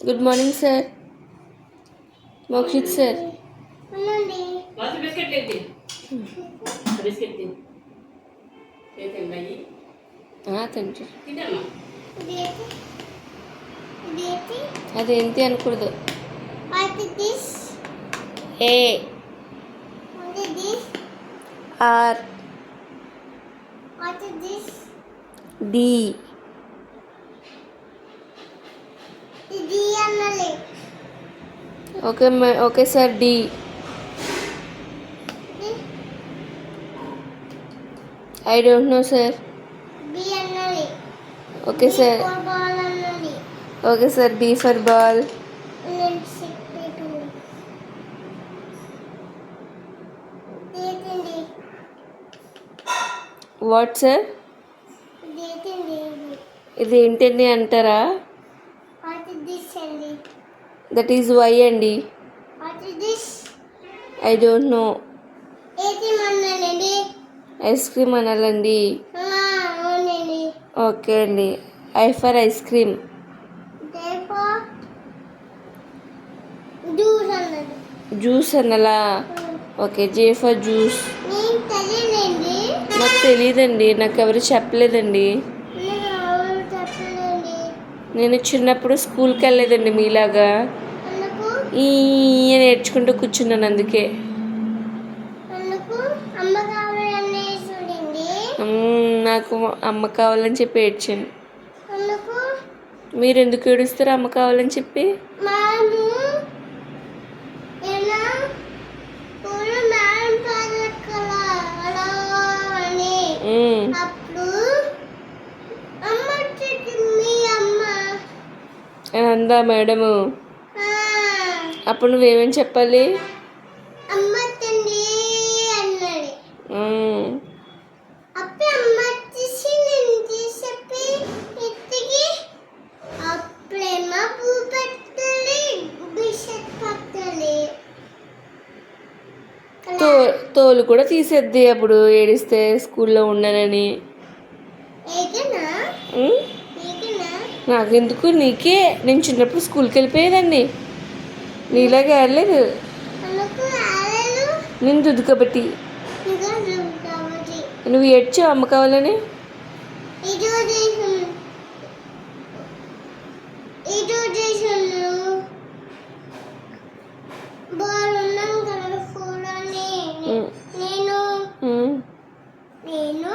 Good morning sir Mokshith sir biscuit ఏంటి? Biscuit తిని. ఏ తిన్నాయి తండ్రి తిన్నాను ఇదేంటి ఇదేంటి అదేంటి అనకూడదు what is this A what is this or what is this D ఇది అన్నలే okay May- okay sir D. I don't know sir. Okay sir. Okay sir B for ball. What sir? ఇది ఏంటండి అంటారా? దట్ ఈజ్ వై అండి I don't know ice cream అనాలండి okay అండి I for ice cream juice అనలా okay J for juice నాకు తెలియదండి నాకు ఎవరు చెప్పలేదండి. నేను చిన్నప్పుడు స్కూల్కి వెళ్ళలేదండి మీలాగా. ఈ నేర్చుకుంటూ కూర్చున్నాను అందుకే. నాకు అమ్మ కావాలని చెప్పి ఏడ్చాను. మీరు ఎందుకు ఏడుస్తారు అమ్మ కావాలని చెప్పి? అప్పుడు అమ్మ వచ్చేది మీ అమ్మ అని అందా మేడము ఆ, అప్పుడు నువ్వేమని చెప్పాలి అమ్మ తండ్రి అన్నాడు మ్మ్, అప్పుడు అమ్మ తీసి నేను తీసప్పి ఎత్తికి అప్పుడేమో పూ పెట్టాలి బిషెట్ పట్టాలి తో తోలు కూడా తీసేద్ది అప్పుడు ఏడిస్తే స్కూల్లో ఉండనని. నాకెందుకు? నీకే. నేను చిన్నప్పుడు స్కూల్కి వెళ్ళిపోయేదండి నీలాగా వెళ్ళలేదు నేను ఇంకా కాబట్టి నువ్వు ఏడ్చావు అమ్మ కావాలని ఇటు దేశం ఇటు దేశంలో బాగున్నాం కదా ఫోటోని మ్మ్. నేను మ్మ్. నేను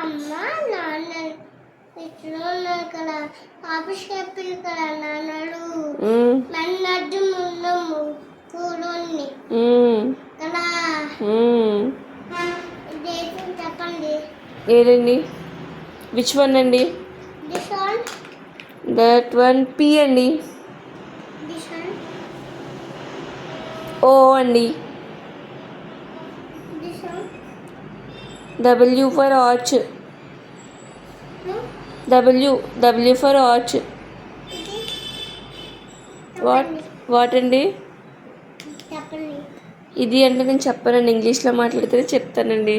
అమ్మ నాన్న ఇట్లా ఉన్నారు కదా నన్నడ్డు మ్మ్. కదా? చెప్పండి? ఏదండి? విచ్ వన్ అండి? దట్ వన్ పి అండి. ఓ అండి. W for arch W W for arch what what అండి? ఇది అంటే నేను చెప్పానండి ఇంగ్లీష్లో మాట్లాడితేనే చెప్తానండి.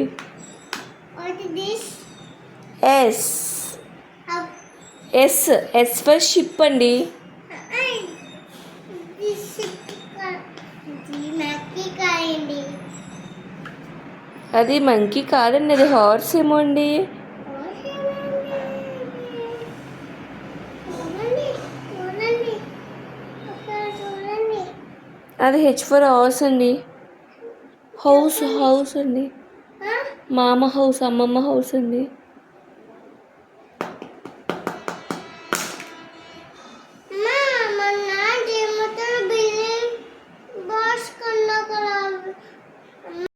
S S S for ship అండి. అది మంకీ కాదండి అది హార్స్ ఏమో అండి. అది హెచ్ ఫర్ హౌస్ అండి. హౌస్ హౌస్ అండి? మామ హౌస్ అమ్మమ్మ హౌస్ అండి.